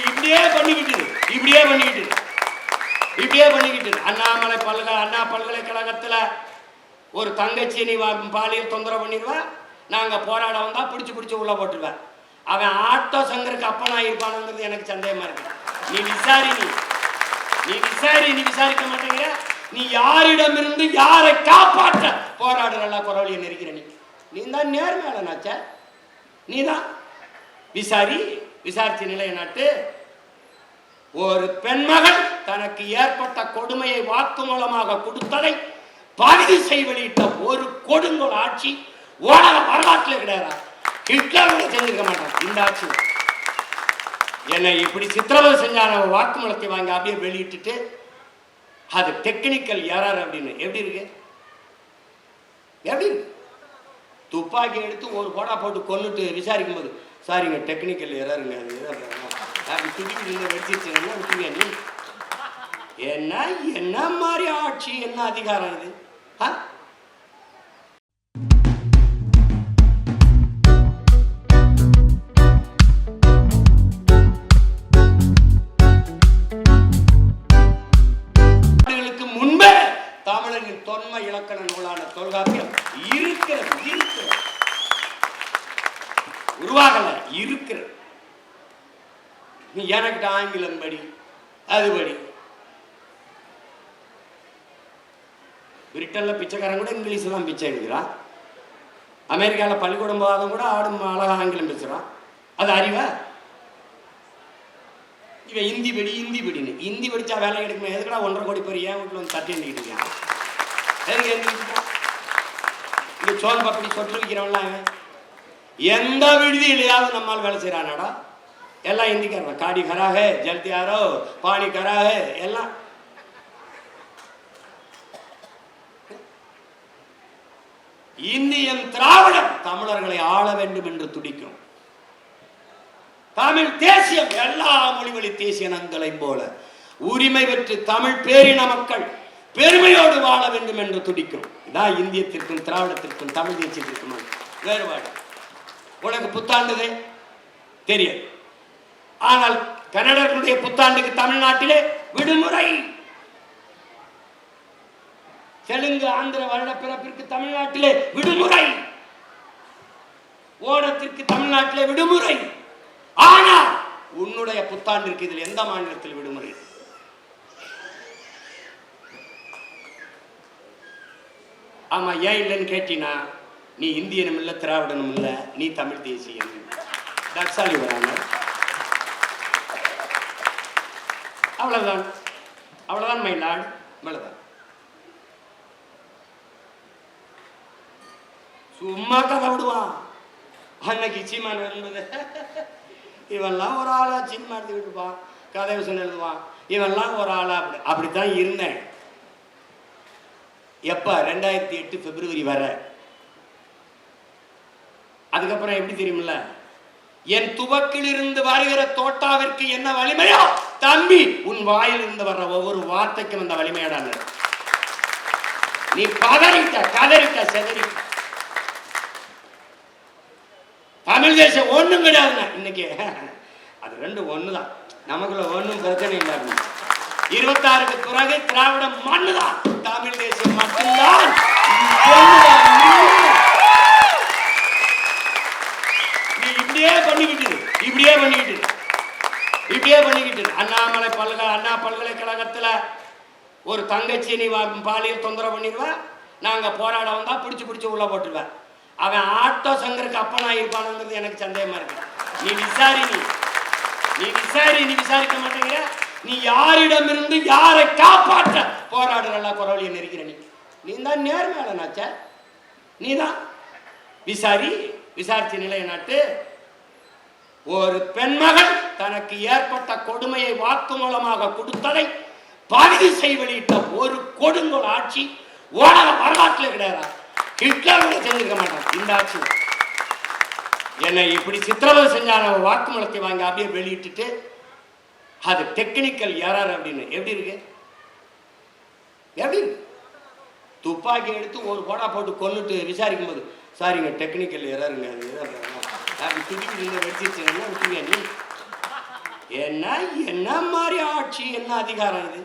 இப்படியே பண்ணிக்கிட்டு இப்படியே பண்ணிக்கிட்டு இப்படியே பண்ணிக்கிட்டு அண்ணாமலை பல்கலை அண்ணா பல்கலைக்கழகத்தில் ஒரு தங்கச்சி நீ வா- பாலியல் தொந்தரவு பண்ணிடுவா. நாங்கள் போராட வந்தால் பிடிச்சி பிடிச்சி உள்ளே போட்டுருவேன் அவன் ஆட்டோ சங்கருக்கு அப்பனா இருப்பானுங்கிறது எனக்கு சந்தேகமாக இருக்கு. நீ விசாரி நீ. நீ விசாரி நீ விசாரிக்க மாட்டேங்கிற. நீ யாரிடமிருந்து யாரை காப்பாற்ற போராடுறல குரவழியை நெருக்கிற நீ. நீ தான் நேர்மையாளனாச்ச நீ தான். விசாரி. விசாரிச்சு நிலைய நாட்டு ஒரு பெண்மகள் தனக்கு ஏற்பட்ட கொடுமையை வாக்கு மூலமாக கொடுத்ததை பதிவு செய் வெளியிட்ட ஒரு கொடுங்கோல் ஆட்சி உலக வரலாற்றில் கிடையாது ஹிட்லர் கூட செஞ்சிருக்க மாட்டான் இந்த ஆட்சி. என்னை இப்படி சித்திரவதை செஞ்சான வாக்குமூலத்தை வாங்கி அப்படியே வெளியிட்டுட்டு அது டெக்னிக்கல் யாரார் அப்படின்னு. எப்படி இருக்கு? எப்படி இருக்கு? துப்பாக்கி எடுத்து ஒரு போடா போட்டு கொன்னுட்டு விசாரிக்கும் போது சாரிங்க டெக்னிக்கல் எரருங்க அது. எதாவது அப்படி துடிக்கு நீங்க வெடிச்சிருச்சுங்கன்னா நீ? என்ன என்ன மாதிரி ஆட்சி என்ன அதிகாரம் இது ஆ? உருவாகலை இருக்கிறது நீ ஆங்கிலம் படி அது படி. பிரிட்டன்ல பிச்சைக்காரன் கூட இங்கிலீஷில் தான் பிச்சை எடுக்கிறான். அமெரிக்காவில் பள்ளிக்கூடம் போகாதவங்க கூட ஆடும் அழகாக ஆங்கிலம் பேசுகிறான் அது அறிவா? இவன் ஹிந்தி படி ஹிந்தி படின்னு. ஹிந்தி படிச்சா வேலை கிடைக்குமே எதுக்குடா ஒன்றரை கோடி பேர் ஏன் வீட்டில் வந்து தட்டி எண்ணிக்கிட்டு இருக்கான்? எதுக்கு எந்திரிச்சிட்டான் இங்க சோன் பப்படி சொட்டு வைக்கிறவன்லாம் எந்த விடுதியிலையாவது நம்மால் வேலை செய்கிறானாடா எல்லாம் ஹிந்திக்காரன் காடி கராக ஜல்தியாரோ பாணி கராக எல்லாம். இந்தியன் திராவிடம் தமிழர்களை ஆள வேண்டும் என்று துடிக்கும். தமிழ் தேசியம் எல்லா மொழிவழி தேசிய போல. உரிமை பெற்று தமிழ் பேரின மக்கள் பெருமையோடு வாழ வேண்டும் என்று துடிக்கும். இதான் இந்தியத்திற்கும் திராவிடத்திற்கும் தமிழ் தேசியத்திற்கும் வேறுபாடு. உனக்கு புத்தாண்டுதே? தெரியும் ஆனால் கன்னடர்களுடைய புத்தாண்டுக்கு தமிழ்நாட்டிலே விடுமுறை. தெலுங்கு ஆந்திர வருட பிறப்பிற்கு தமிழ்நாட்டிலே விடுமுறை. ஓணத்திற்கு தமிழ்நாட்டிலே விடுமுறை. ஆனா உன்னுடைய புத்தாண்டிற்கு இதில் எந்த மாநிலத்தில் விடுமுறை? ஆமா ஏன் இல்லைன்னு கேட்டினா? நீ இந்தியனும் இல்லை திராவிடனும் இல்லை நீ தமிழ் தேசியம் தட்சாலி வராங்க அவ்வளவுதான். அவ்வளவுதான் மை லார்ட் அவ்வளவுதான் சும்மா கதை விடுவான் அன்னைக்கு சீமான் வரும்போது இவெல்லாம் ஒரு ஆளா சினிமா எடுத்துக்கிட்டு இருப்பான் கதை விஷயம் எழுதுவான். இவெல்லாம் ஒரு ஆளா அப்படி அப்படித்தான் இருந்தேன். எப்ப ரெண்டாயிரத்தி எட்டு பிப்ரவரி வர. அதுக்கப்புறம் எப்படி தெரியுமில்ல? என் துவக்கிலிருந்து வருகிற தோட்டாவிற்கு என்ன வலிமையோ தம்பி உன் வாயிலிருந்து வர்ற ஒவ்வொரு வார்த்தைக்கும் அந்த வலிமையாடா நீ. பதறிட்ட கதறிட்ட செதறிட்ட. தமிழ் தேசம் ஒண்ணும் கிடையாதுண்ணா இன்னைக்கு. அது ரெண்டு ஒண்ணுதான். நமக்குள்ள ஒண்ணும் பிரச்சனை இல்லை இருபத்தாறுக்கு பிறகு திராவிடம் மண்ணுதான். தமிழ் தேசம் மட்டும்தான். இப்படியே பண்ணிக்கிட்டு இப்படியே பண்ணிக்கிட்டு இப்படியே பண்ணிக்கிட்டு அண்ணாமலை பல்கலை அண்ணா பல்கலைக்கழகத்தில் ஒரு தங்கச்சி நீ பாலியல் தொந்தரவு பண்ணிடுவேன் நாங்கள் போராட வந்தால் பிடிச்சி பிடிச்சி உள்ள போட்டுருவேன் அவன் ஆட்டோ சங்கருக்கு அப்பனா இருப்பானுங்கிறது எனக்கு சந்தேகமா இருக்கு. நீ விசாரி நீ. நீ விசாரி நீ விசாரிக்க மாட்டேங்கிற. நீ யாரிடமிருந்து யாரை காப்பாற்ற போராடுறல குரவழியை நெருக்கிற நீ நீ. தான் நேர்மையாளனாச்ச. நீ தான் விசாரி விசாரிச்சு நிலைய நாட்டு ஒரு பெண்மகள் தனக்கு ஏற்பட்ட கொடுமையை வாக்கு மூலமாக கொடுத்ததை பதிவு செய் வெளியிட்ட ஒரு கொடுங்கோல் ஆட்சி உலக வரலாற்றில் கிடையாது. ஹிட்லர் கூட செஞ்சிருக்க மாட்டான் இந்த ஆட்சி. என்னை இப்படி சித்திரவதை செஞ்சான வாக்குமூலத்தை வாங்கி அப்படியே வெளியிட்டுட்டு அது டெக்னிக்கல் எரர் அப்படின்னு. எப்படி இருக்கு? எப்படி இருக்கு? துப்பாக்கி எடுத்து ஒரு போடா போட்டு கொண்டுட்டு விசாரிக்கும் போது சாரிங்க டெக்னிக்கல் எரருங்க அது அப்படி துடிக்கு நீங்க வெடிச்சிருச்சுன்னா விட்டுருவியா என்ன என்ன மாதிரி ஆட்சி என்ன அதிகாரம் இது